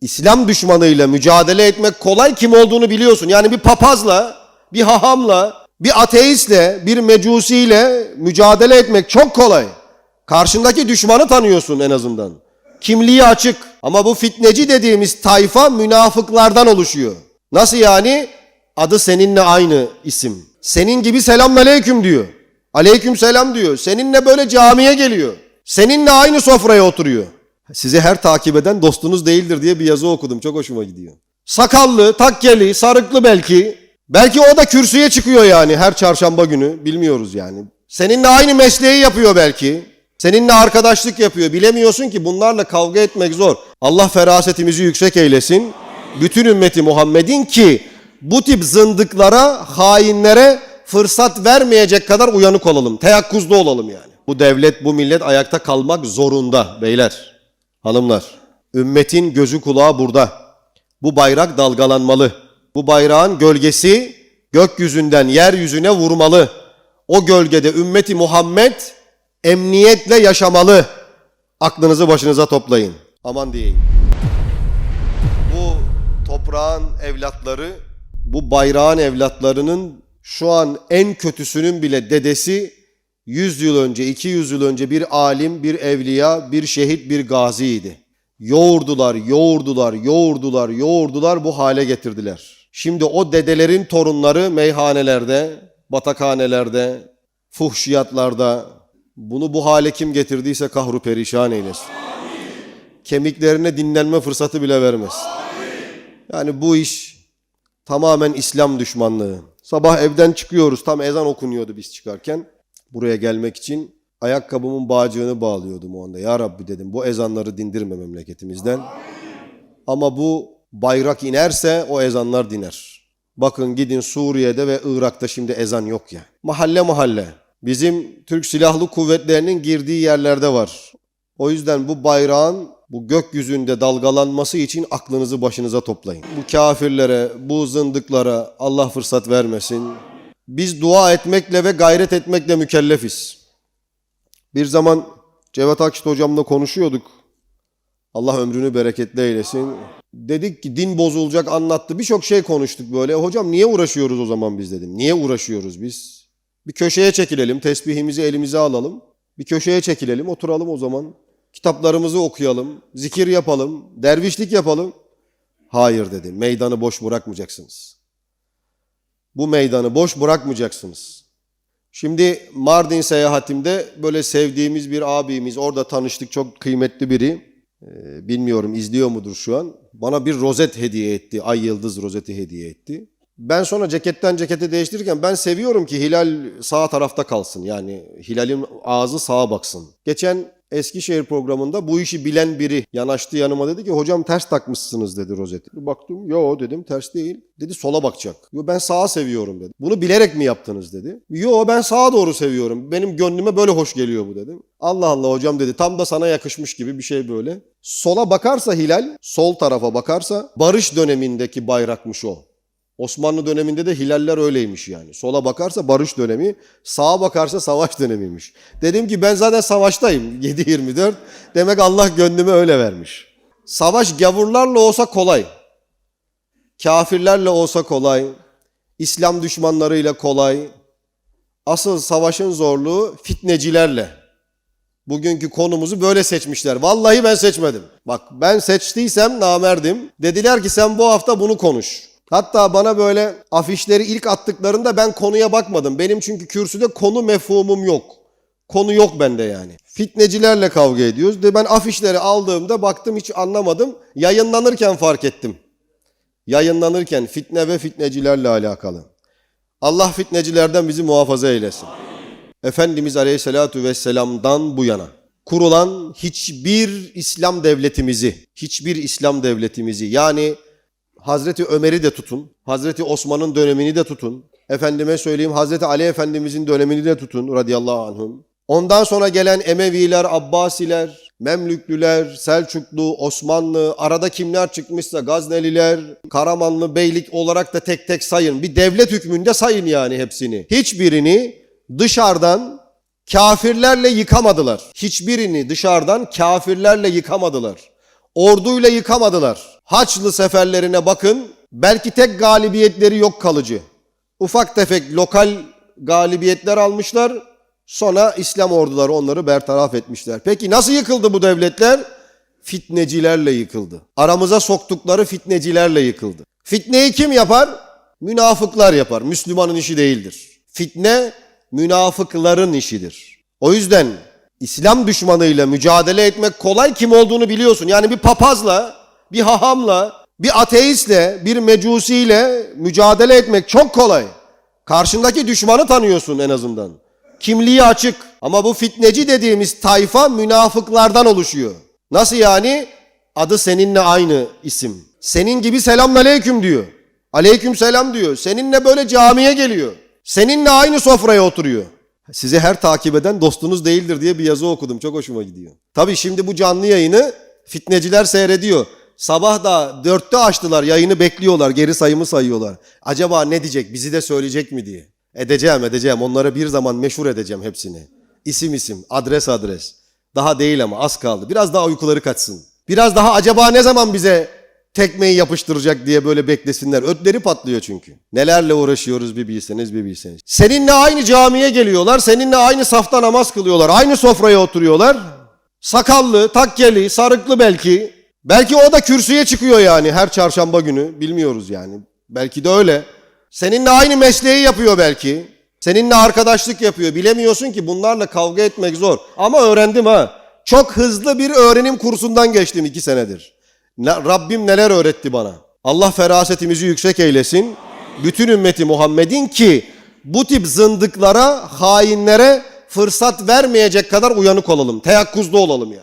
İslam düşmanıyla mücadele etmek kolay kim olduğunu biliyorsun. Yani bir papazla, bir hahamla, bir ateistle, bir mecusiyle mücadele etmek çok kolay. Karşındaki düşmanı tanıyorsun en azından. Kimliği açık. Ama bu fitneci dediğimiz tayfa münafıklardan oluşuyor. Nasıl yani? Adı seninle aynı isim. Senin gibi selamünaleyküm diyor. Aleyküm selam diyor. Seninle böyle camiye geliyor. Seninle aynı sofraya oturuyor. Sizi her takip eden dostunuz değildir diye bir yazı okudum. Çok hoşuma gidiyor. Sakallı, takkeli, sarıklı belki. Belki o da kürsüye çıkıyor yani her çarşamba günü. Bilmiyoruz yani. Seninle aynı mesleği yapıyor belki. Seninle arkadaşlık yapıyor. Bilemiyorsun ki bunlarla kavga etmek zor. Allah ferasetimizi yüksek eylesin. Bütün ümmeti Muhammed'in ki bu tip zındıklara, hainlere fırsat vermeyecek kadar uyanık olalım. Teyakkuzda olalım yani. Bu devlet, bu millet ayakta kalmak zorunda beyler, hanımlar. Ümmetin gözü kulağı burada. Bu bayrak dalgalanmalı. Bu bayrağın gölgesi gökyüzünden yeryüzüne vurmalı. O gölgede ümmeti Muhammed emniyetle yaşamalı. Aklınızı başınıza toplayın. Aman diyeyim. Bu toprağın evlatları, bu bayrağın evlatlarının şu an en kötüsünün bile dedesi 100 yıl önce, 200 yıl önce bir alim, bir evliya, bir şehit, bir gaziydi. Yoğurdular, yoğurdular, yoğurdular, yoğurdular bu hale getirdiler. Şimdi o dedelerin torunları meyhanelerde, batakhanelerde, fuhşiyatlarda bunu bu hale kim getirdiyse kahru perişan eylesin. Kemiklerine dinlenme fırsatı bile vermesin. Yani bu iş tamamen İslam düşmanlığı. Sabah evden çıkıyoruz. Tam ezan okunuyordu biz çıkarken. Buraya gelmek için ayakkabımın bağcığını bağlıyordum o anda. Ya Rabbi dedim bu ezanları dindirme memleketimizden. Ama bu bayrak inerse o ezanlar diner. Bakın gidin Suriye'de ve Irak'ta şimdi ezan yok ya. Mahalle mahalle. Bizim Türk Silahlı Kuvvetleri'nin girdiği yerlerde var. O yüzden bu bayrağın bu gökyüzünde dalgalanması için aklınızı başınıza toplayın. Bu kafirlere, bu zındıklara Allah fırsat vermesin. Biz dua etmekle ve gayret etmekle mükellefiz. Bir zaman Cevat Akşit hocamla konuşuyorduk. Allah ömrünü bereketli eylesin. Dedik ki din bozulacak anlattı. Birçok şey konuştuk böyle. Hocam niye uğraşıyoruz o zaman biz dedim. Niye uğraşıyoruz biz? Bir köşeye çekilelim, tesbihimizi elimize alalım. Bir köşeye çekilelim, oturalım o zaman. Kitaplarımızı okuyalım, zikir yapalım, dervişlik yapalım. Hayır dedi, meydanı boş bırakmayacaksınız. Bu meydanı boş bırakmayacaksınız. Şimdi Mardin seyahatimde böyle sevdiğimiz bir abimiz, orada tanıştık çok kıymetli biri. Ee, bilmiyorum izliyor mudur şu an. Bana bir rozet hediye etti, ay yıldız rozeti hediye etti. Ben sonra ceketten cekete değiştirirken ben seviyorum ki hilal sağ tarafta kalsın. Yani hilalin ağzı sağa baksın. Geçen Eskişehir programında bu işi bilen biri yanaştı yanıma dedi ki hocam ters takmışsınız dedi rozeti. Baktım yo dedim ters değil. Dedi sola bakacak. Yo ben sağa seviyorum dedi. Bunu bilerek mi yaptınız dedi. Yo ben sağa doğru seviyorum. Benim gönlüme böyle hoş geliyor bu dedim. Allah Allah hocam dedi tam da sana yakışmış gibi bir şey böyle. Sola bakarsa hilal, sol tarafa bakarsa barış dönemindeki bayrakmış o. Osmanlı döneminde de hilaller öyleymiş yani. Sola bakarsa barış dönemi, sağa bakarsa savaş dönemiymiş. Dedim ki ben zaten savaştayım 7-24. Demek Allah gönlüme öyle vermiş. Savaş gavurlarla olsa kolay. Kafirlerle olsa kolay. İslam düşmanlarıyla kolay. Asıl savaşın zorluğu fitnecilerle. Bugünkü konumuzu böyle seçmişler. Vallahi ben seçmedim. Bak ben seçtiysem namerdim. Dediler ki sen bu hafta bunu konuş. Hatta bana böyle afişleri ilk attıklarında ben konuya bakmadım. Benim çünkü kürsüde konu mefhumum yok. Konu yok bende yani. Fitnecilerle kavga ediyoruz. De ben afişleri aldığımda baktım hiç anlamadım. Yayınlanırken fark ettim. Yayınlanırken fitne ve fitnecilerle alakalı. Allah fitnecilerden bizi muhafaza eylesin. Efendimiz Aleyhisselatü Vesselam'dan bu yana kurulan hiçbir İslam devletimizi, hiçbir İslam devletimizi yani Hazreti Ömer'i de tutun, Hazreti Osman'ın dönemini de tutun, efendime söyleyeyim Hazreti Ali Efendimizin dönemini de tutun radıyallahu anhum. Ondan sonra gelen Emeviler, Abbasiler, Memlüklüler, Selçuklu, Osmanlı, arada kimler çıkmışsa Gazneliler, Karamanlı, Beylik olarak da tek tek sayın. Bir devlet hükmünde sayın yani hepsini. Hiçbirini dışarıdan kafirlerle yıkamadılar. Hiçbirini dışarıdan kafirlerle yıkamadılar. Orduyla yıkamadılar. Haçlı seferlerine bakın. Belki tek galibiyetleri yok kalıcı. Ufak tefek lokal galibiyetler almışlar. Sonra İslam orduları onları bertaraf etmişler. Peki nasıl yıkıldı bu devletler? Fitnecilerle yıkıldı. Aramıza soktukları fitnecilerle yıkıldı. Fitneyi kim yapar? Münafıklar yapar. Müslümanın işi değildir. Fitne münafıkların işidir. O yüzden İslam düşmanıyla mücadele etmek kolay kim olduğunu biliyorsun. Yani bir papazla, bir hahamla, bir ateistle, bir mecusiyle mücadele etmek çok kolay. Karşındaki düşmanı tanıyorsun en azından. Kimliği açık. Ama bu fitneci dediğimiz tayfa münafıklardan oluşuyor. Nasıl yani? Adı seninle aynı isim. Senin gibi selamünaleyküm diyor. Aleyküm selam diyor. Seninle böyle camiye geliyor. Seninle aynı sofraya oturuyor. Sizi her takip eden dostunuz değildir diye bir yazı okudum. Çok hoşuma gidiyor. Tabii şimdi bu canlı yayını fitneciler seyrediyor. Sabah da dörtte açtılar yayını bekliyorlar. Geri sayımı sayıyorlar. Acaba ne diyecek bizi de söyleyecek mi diye. Edeceğim edeceğim. Onları bir zaman meşhur edeceğim hepsini. İsim isim, adres adres. Daha değil ama az kaldı. Biraz daha uykuları kaçsın. Biraz daha acaba ne zaman bize tekmeyi yapıştıracak diye böyle beklesinler. Ötleri patlıyor çünkü. Nelerle uğraşıyoruz bir bilseniz bir bilseniz. Seninle aynı camiye geliyorlar. Seninle aynı safta namaz kılıyorlar. Aynı sofraya oturuyorlar. Sakallı, takkeli, sarıklı belki. Belki o da kürsüye çıkıyor yani her çarşamba günü. Bilmiyoruz yani. Belki de öyle. Seninle aynı mesleği yapıyor belki. Seninle arkadaşlık yapıyor. Bilemiyorsun ki bunlarla kavga etmek zor. Ama öğrendim ha. Çok hızlı bir öğrenim kursundan geçtim iki senedir. Ne- Rabbim neler öğretti bana. Allah ferasetimizi yüksek eylesin. Bütün ümmeti Muhammed'in ki bu tip zındıklara, hainlere fırsat vermeyecek kadar uyanık olalım. Teyakkuzda olalım yani.